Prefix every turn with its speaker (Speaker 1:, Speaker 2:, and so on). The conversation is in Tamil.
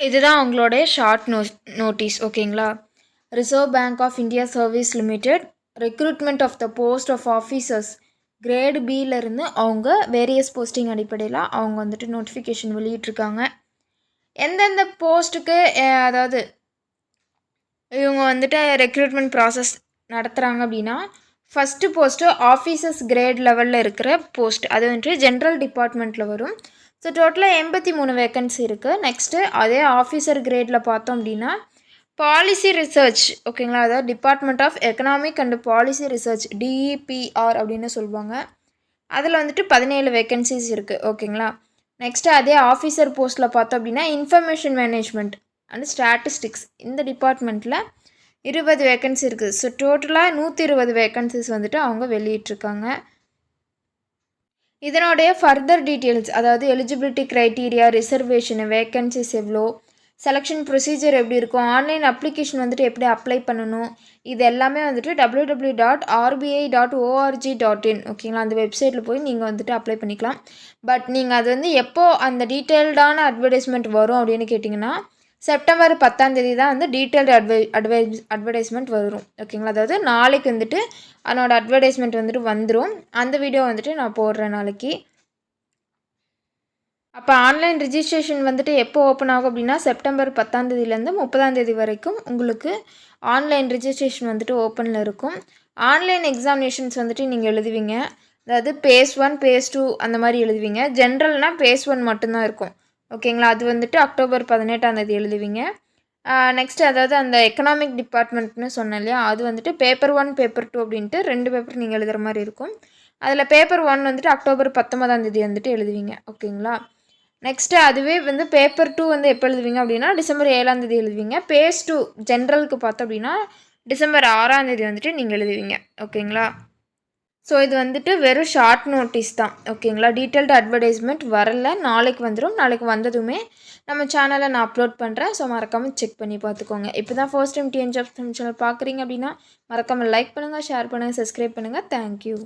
Speaker 1: இதுதான் அவங்களுடைய ஷார்ட் நோ நோட்டீஸ் ஓகேங்களா Reserve Bank of India Service Limited recruitment of the post of officers grade பியிலேருந்து அவங்க வேரியஸ் போஸ்டிங் அடிப்படையில் அவங்க வந்துட்டு நோட்டிஃபிகேஷன் வெளியிட்ருக்காங்க எந்தெந்த போஸ்ட்டுக்கு அதாவது இவங்க வந்துட்டு ரெக்ரூட்மெண்ட் ப்ராசஸ் நடத்துகிறாங்க அப்படின்னா ஃபஸ்ட்டு போஸ்ட்டு ஆஃபீஸர்ஸ் கிரேட் லெவலில் இருக்கிற போஸ்ட் அது வந்துட்டு ஜென்ரல் டிபார்ட்மெண்ட்டில் வரும். ஸோ டோட்டலாக எண்பத்தி மூணு வேக்கன்சி இருக்குது நெக்ஸ்ட்டு அதே ஆஃபீஸர் கிரேடில் பார்த்தோம் அப்படின்னா பாலிசி ரிசர்ச் ஓகேங்களா அதாவது department of economic and policy research DEPR அப்படின்னு சொல்லுவாங்க. அதில் வந்துட்டு பதினேழு வேக்கன்சிஸ் இருக்குது ஓகேங்களா நெக்ஸ்ட்டு அதே ஆஃபீஸர் போஸ்ட்டில் பார்த்தோம் அப்படின்னா இன்ஃபர்மேஷன் மேனேஜ்மெண்ட் அண்ட் ஸ்டாட்டிஸ்டிக்ஸ் இந்த டிபார்ட்மெண்ட்டில் இருபது வேக்கன்சி இருக்குது ஸோ டோட்டலாக நூற்றி இருபது வேக்கன்சிஸ் வந்துட்டு அவங்க வெளியிட்ருக்காங்க இதனுடைய ஃபர்தர் டீட்டெயில்ஸ் அதாவது எலிஜிபிலிட்டி க்ரைட்டீரியா ரிசர்வேஷனு வேக்கன்சிஸ் எவ்வளோ செலெக்ஷன் ப்ரொசீஜர் எப்படி இருக்கும் ஆன்லைன் அப்ளிகேஷன் வந்துட்டு எப்படி அப்ளை பண்ணணும் இது எல்லாமே வந்துட்டு W W dot RBI dot org dot in ஓகேங்களா அந்த வெப்சைட்டில் போய் நீங்கள் வந்துட்டு அப்ளை பண்ணிக்கலாம். பட் நீங்கள் அது வந்து எப்போது அந்த டீட்டெயில்டான அட்வர்டைஸ்மெண்ட் வரும் அப்படின்னு கேட்டிங்கன்னா செப்டம்பர் பத்தாம் தேதி தான் வந்து டீட்டெயில்டு அட்வை அட்வைஸ் அட்வர்டைஸ்மெண்ட் வரும். ஓகேங்களா அதாவது நாளைக்கு வந்துட்டு அதனோட அட்வர்டைஸ்மெண்ட் வந்துட்டு வந்துடும் அந்த வீடியோ வந்துட்டு நான் போடுறேன் நாளைக்கு. அப்போ ஆன்லைன் ரிஜிஸ்ட்ரேஷன் வந்துட்டு எப்போ ஓப்பன் ஆகும் அப்படின்னா செப்டம்பர் பத்தாம் தேதியிலேருந்து முப்பதாம் தேதி வரைக்கும் உங்களுக்கு ஆன்லைன் ரிஜிஸ்ட்ரேஷன் வந்துட்டு ஓப்பனில் இருக்கும். ஆன்லைன் எக்ஸாமினேஷன்ஸ் வந்துட்டு நீங்கள் எழுதுவீங்க. அதாவது பேஸ் ஒன் பேஸ் டூ அந்த மாதிரி எழுதுவீங்க. ஜென்ரல்னால் பேஸ் ஒன் மட்டும்தான் இருக்கும். ஓகேங்களா? அது வந்துட்டு அக்டோபர் பதினெட்டாம் தேதி எழுதுவீங்க. நெக்ஸ்ட் அதாவது அந்த எக்கனாமிக் டிபார்ட்மெண்ட்னு சொன்னேன் இல்லையா? அது வந்துட்டு பேப்பர் ஒன் பேப்பர் டூ அப்படின்ட்டு ரெண்டு பேப்பர் நீங்கள் எழுதுகிற மாதிரி இருக்கும். அதில் பேப்பர் ஒன் வந்துட்டு அக்டோபர் பத்தொன்பதாம் தேதி வந்துட்டு எழுதுவீங்க. ஓகேங்களா? நெக்ஸ்ட்டு அதுவே வந்து பேப்பர் டூ வந்து எப்போ எழுதுவீங்க அப்படின்னா டிசம்பர் ஏழாம் தேதி எழுதுவீங்க. பேஸ் டூ ஜென்ரலுக்கு பார்த்தோம் அப்படின்னா டிசம்பர் ஆறாம் தேதி வந்துட்டு நீங்கள் எழுதுவீங்க. ஓகேங்களா? ஸோ இது வந்துட்டு வெறும் ஷார்ட் நோட்டீஸ் தான். ஓகேங்களா டீட்டெயில்டு அட்வர்டைஸ்மெண்ட் வரல. நாளைக்கு வந்துடும் நாளைக்கு வந்ததுமே நம்ம சேனலை நான் அப்லோட் பண்ணுறேன் ஸோ மறக்காமல் செக் பண்ணி பார்த்துக்கோங்க. இப்போ தான் first time TN job channel பார்க்குறீங்க அப்படின்னா மறக்காமல் லைக் பண்ணுங்கள் ஷேர் பண்ணுங்கள் சப்ஸ்கிரைப் பண்ணுங்கள் தேங்க்யூ